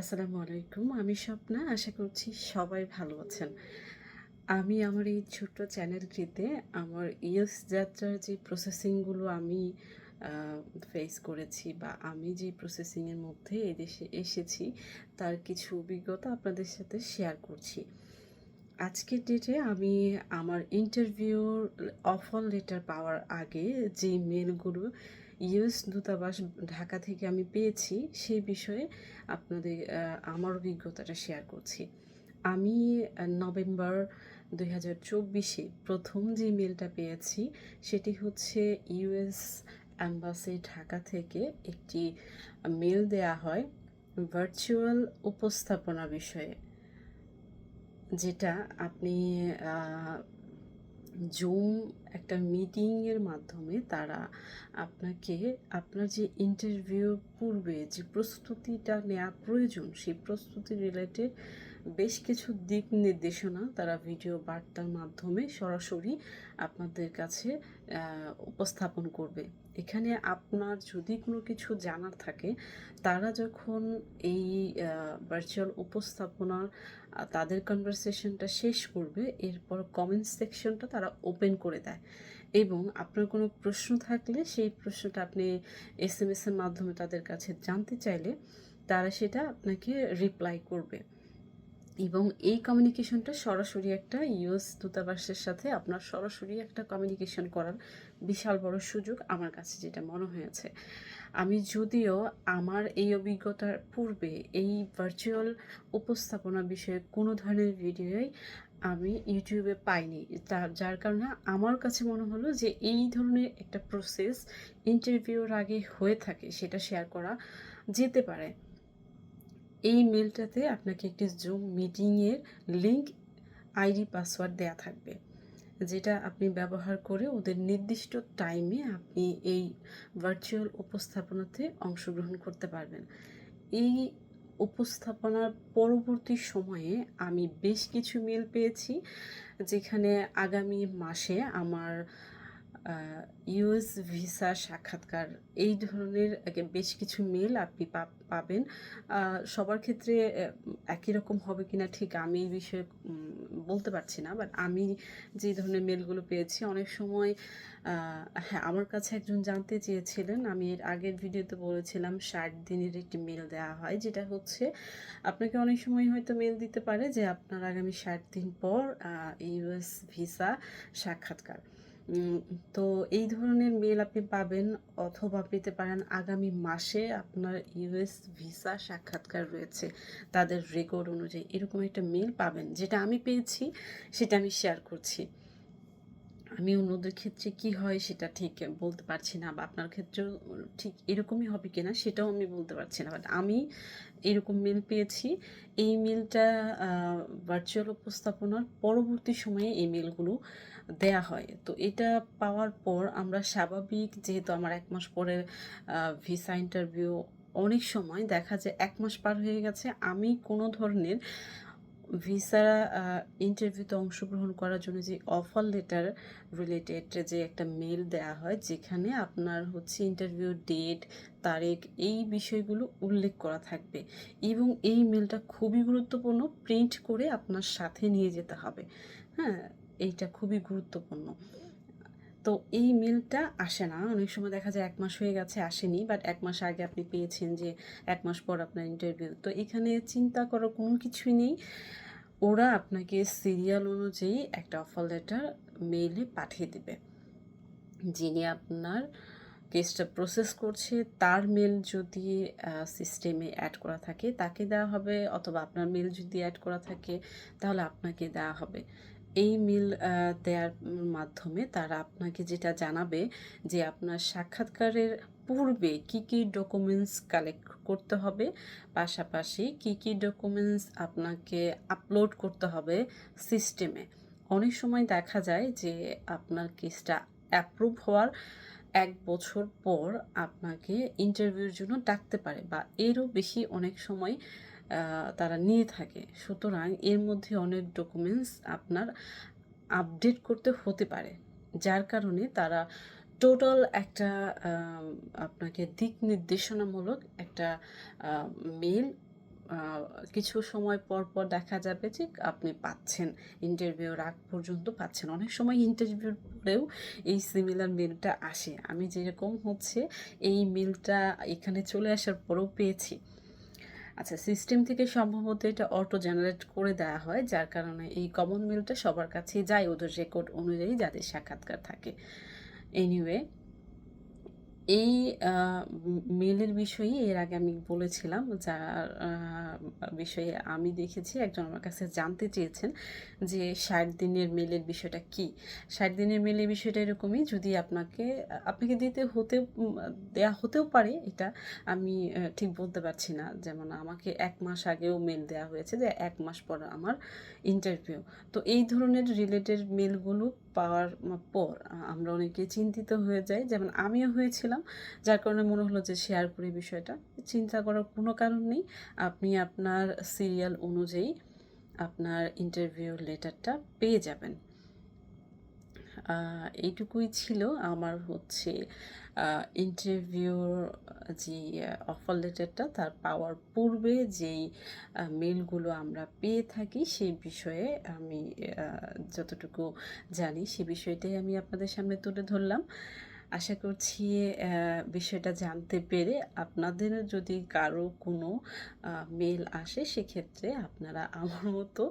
আসসালামু আলাইকুম, আমি স্বপ্না, আশা করছি সবাই ভালো আছেন। আমি আমার এই ছোট্ট চ্যানেলটিতে আমার ইয়েস যাত্রার যে প্রসেসিংগুলো আমি ফেস করেছি বা আমি যে প্রসেসিংয়ের মধ্যে এদেশে এসেছি, তার কিছু অভিজ্ঞতা আপনাদের সাথে শেয়ার করছি। আজকের ডেটে আমি আমার ইন্টারভিউর অফার লেটার পাওয়ার আগে যে মেলগুলো ইউএস দূতাবাস ঢাকা থেকে আমি পেয়েছি সেই বিষয়ে আপনাদের আমার অভিজ্ঞতাটা শেয়ার করছি। আমি নভেম্বর দুই হাজার চব্বিশে প্রথম যে মেলটা পেয়েছি সেটি হচ্ছে ইউএস অ্যাম্বাসি ঢাকা থেকে একটি মেল দেয়া হয় ভার্চুয়াল উপস্থাপনা বিষয়ে, যেটা আপনি জুম একটা মিটিংয়ের মাধ্যমে তারা আপনাকে, আপনার যে ইন্টারভিউর পূর্বে যে প্রস্তুতিটা নেওয়া প্রয়োজন, সেই প্রস্তুতি রিলেটেড বেশ কিছু দিক নির্দেশনা তারা ভিডিও বার্তার মাধ্যমে সরাসরি আপনাদের কাছে উপস্থাপন করবে। এখানে আপনার যদি কোনো কিছু জানার থাকে, তারা যখন এই ভার্চুয়াল উপস্থাপনার তাদের কনভারসেশনটা শেষ করবে, এরপর কমেন্ট সেকশনটা তারা ওপেন করে দেয়। এবং আপনার কোনো প্রশ্ন থাকলে সেই প্রশ্নটা আপনি এস এম এর মাধ্যমে তাদের কাছে জানতে চাইলে, তারা সেটা আপনাকে রিপ্লাই করবে। এবং এই কমিউনিকেশনটা সরাসরি একটা ইউএস দূতাবাসের সাথে আপনার সরাসরি একটা কমিউনিকেশন করার বিশাল বড় সুযোগ আমার কাছে যেটা মনে হয়েছে। আমি যদিও আমার এই অভিজ্ঞতার পূর্বে এই ভার্চুয়াল উপস্থাপনা বিষয়ে কোনো ধরনের ভিডিওই আমি ইউটিউবে পাইনি। তার যার কারণে আমার কাছে মনে হলো যে এই ধরনের একটা প্রসেস ইন্টারভিউর আগে হয়ে থাকে, সেটা শেয়ার করা যেতে পারে। এই মেলটাতে আপনাকে একটি জুম মিটিংয়ের লিঙ্ক আইডি পাসওয়ার্ড দেয়া থাকবে, যেটা আপনি ব্যবহার করে ওদের নির্দিষ্ট টাইমে আপনি এই ভার্চুয়াল উপস্থাপনাতে অংশগ্রহণ করতে পারবেন। এই উপস্থাপনার পরবর্তী সময়ে আমি বেশ কিছু মেল পেয়েছি, যেখানে আগামী মাসে আমার ইউএস ভিসা সাক্ষাৎকার, এই ধরনের বেশ কিছু মেল আপনি পাবেন। সবার ক্ষেত্রে একই রকম হবে কিনা ঠিক আমি এই বিষয়ে বলতে পারছি না বাট আমি যে ধরনের মেলগুলো পেয়েছি, অনেক সময় হ্যাঁ আমার কাছে একজন জানতে চেয়েছিলেন, আমি এর আগের ভিডিওতে বলেছিলাম, ষাট দিনের একটি মেল দেওয়া হয়, যেটা হচ্ছে, আপনাকে অনেক সময় হয়তো মেল দিতে পারে যে আপনার আগামী ষাট দিন পর ইউএস ভিসা সাক্ষাৎকার। তো এই ধরনের মেল আপনি পাবেন অথবা পেতে পারেন আগামী মাসে আপনার ইউএস ভিসা সাক্ষাৎকার রয়েছে। তাদের রেকর্ড অনুযায়ী এরকম একটা মেল পাবেন, যেটা আমি পেয়েছি, সেটা আমি শেয়ার করছি। আমি অন্যদের ক্ষেত্রে কি হয় সেটা ঠিক বলতে পারছি না বা আপনার ক্ষেত্রেও ঠিক এরকমই হবে কিনা সেটাও আমি বলতে পারছি না। বাট আমি এরকম মেল পেয়েছি। এই মেলটা ভার্চুয়াল উপস্থাপনার পরবর্তী সময়ে এই মেলগুলো দেয়া হয়। তো এটা পাওয়ার পর আমরা স্বাভাবিক, যেহেতু আমার এক মাস পরে ভিসা ইন্টারভিউ অনেক সময় দেখা যায়, এক মাস পার হয়ে গেছে। আমি কোনো ধরনের ভিসা ইন্টারভিউতে অংশগ্রহণ করার জন্য যে অফার লেটার রিলেটেড যে একটা মেল দেওয়া হয়, যেখানে আপনার হচ্ছে ইন্টারভিউ ডেট তারিখ, এই বিষয়গুলো উল্লেখ করা থাকবে। এবং এই মেলটা খুবই গুরুত্বপূর্ণ প্রিন্ট করে আপনার সাথে নিয়ে যেতে হবে। হ্যাঁ এইটা খুবই গুরুত্বপূর্ণ। তো এই মেলটা আসে না, অনেক সময় দেখা যায় এক মাস হয়ে গেছে, আসেনি বাট এক মাস আগে আপনি পেয়েছেন যে এক মাস পর আপনার ইন্টারভিউ তো এখানে চিন্তা করার কোনো কিছুই নেই। ওরা আপনাকে সিরিয়াল অনুযায়ী একটা অফার লেটার মেইলে পাঠিয়ে দেবে। যিনি আপনার কেসটা প্রসেস করছে, তার মেল যদি সিস্টেমে অ্যাড করা থাকে, তাকে দেওয়া হবে, অথবা আপনার মেল যদি অ্যাড করা থাকে, তাহলে আপনাকে দেওয়া হবে। এই মেল দেওয়ার মাধ্যমে তারা আপনাকে যেটা জানাবে যে আপনার সাক্ষাৎকারের পূর্বে কি কি ডকুমেন্টস কালেক্ট করতে হবে, পাশাপাশি কি কি ডকুমেন্টস আপনাকে আপলোড করতে হবে সিস্টেমে অনেক সময় দেখা যায় যে আপনার কেসটা অ্যাপ্রুভ হওয়ার এক বছর পর আপনাকে ইন্টারভিউর জন্য ডাকতে পারে বা এরও বেশি অনেক সময় তারা নিয়ে থাকে। সুতরাং এর মধ্যে অনেক ডকুমেন্টস আপনার আপডেট করতে হতে পারে। যার কারণে তারা টোটাল একটা আপনাকে দিক নির্দেশনামূলক একটা মেল কিছু সময় পর পর দেখা যাবে যে আপনি পাচ্ছেন, ইন্টারভিউর আগ পর্যন্ত পাচ্ছেন। অনেক সময় ইন্টারভিউর পরেও এই সিমিলার মেলটা আসে। আমি যেরকম হচ্ছে এই মেলটা এখানে চলে আসার পরেও পেয়েছি। আচ্ছা সিস্টেম থেকে সম্ভবত এটা অটো জেনারেট করে দেওয়া হয়, যার কারণে এই কমন মেলটা সবার কাছে যায়, ওদের রেকর্ড অনুযায়ী যাদের সাক্ষাৎকার থাকে। Anyway, এই মেলের বিষয়ে এর আগে আমি বলেছিলাম যার বিষয়ে আমি দেখেছি, একজন আমার কাছে জানতে চেয়েছেন যে ষাট দিনের মেলের বিষয়টা কি? ষাট দিনের মেলের বিষয়টা এরকমই, যদি আপনাকে আপনাকে দিতে হতে দেয়া হতেও পারে, এটা আমি ঠিক বলতে পারছি না। যেমন আমাকে এক মাস আগেও মেল দেওয়া হয়েছে, যে এক মাস পর আমার ইন্টারভিউ তো এই ধরনের রিলেটেড মেলগুলো পাওয়ার পর আমরা অনেকে চিন্তিত হয়ে যাই। যেমন আমিও হয়েছিলাম যার কারণে মনে হলো যে শেয়ার করি বিষয়টা। চিন্তা করার কোনো কারণ নেই। আপনি আপনার সিরিয়াল অনুযায়ী আপনার ইন্টারভিউ লেটারটা পেয়ে যাবেন। এইটুকুই ছিল আমার হচ্ছে ইন্টারভিউর যে অফার লেটারটা তার পাওয়ার পূর্বে যেই মেলগুলো আমরা পেয়ে থাকি সেই বিষয়ে আমি যতটুকু জানি সে বিষয়টাই আমি আপনাদের সামনে তুলে ধরলাম। আশা করছি বিষয়টা জানতে পেরে আপনাদের যদি কারও কোনো মেল আসে, সেক্ষেত্রে আপনারা আমার মতো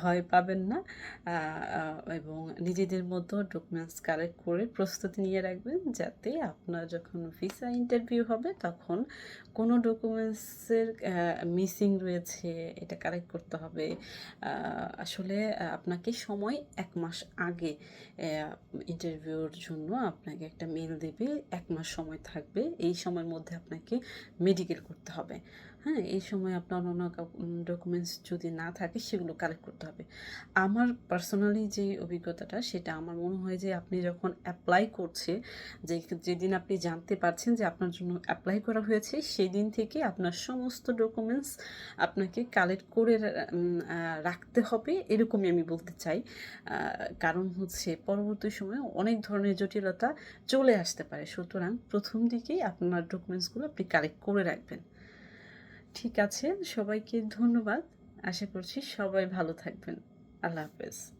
ভয় পাবেন না। এবং নিজেদের মতো ডকুমেন্টস কালেক্ট করে প্রস্তুতি নিয়ে রাখবেন, যাতে আপনার যখন ভিসা ইন্টারভিউ হবে, তখন কোনো ডকুমেন্টসের মিসিং রয়েছে, এটা কালেক্ট করতে হবে। আসলে আপনাকে সময় এক মাস আগে ইন্টারভিউর জন্য আপনাকে একটা মেল দেবে এক মাস সময় থাকবে এই সময়ের মধ্যে আপনাকে মেডিকেল করতে হবে। হ্যাঁ এই সময় আপনার অন্য ডকুমেন্টস যদি না থাকে সেগুলো কালেক্ট করতে হবে। আমার পার্সোনালি যে অভিজ্ঞতাটা, সেটা আমার মনে হয় যে আপনি যখন অ্যাপ্লাই করছে, যে যেদিন আপনি জানতে পারছেন যে আপনার জন্য অ্যাপ্লাই করা হয়েছে সেই দিন থেকে আপনার সমস্ত ডকুমেন্টস আপনাকে কালেক্ট করে রাখতে হবে, এরকমই আমি বলতে চাই। কারণ হচ্ছে পরবর্তী সময়ে অনেক ধরনের জটিলতা চলে আসতে পারে। সুতরাং প্রথম দিকেই আপনার ডকুমেন্টসগুলো আপনি কালেক্ট করে রাখবেন। ঠিক আছে সবাইকে ধন্যবাদ। আশা করছি সবাই ভালো থাকবেন। আল্লাহ হাফেজ।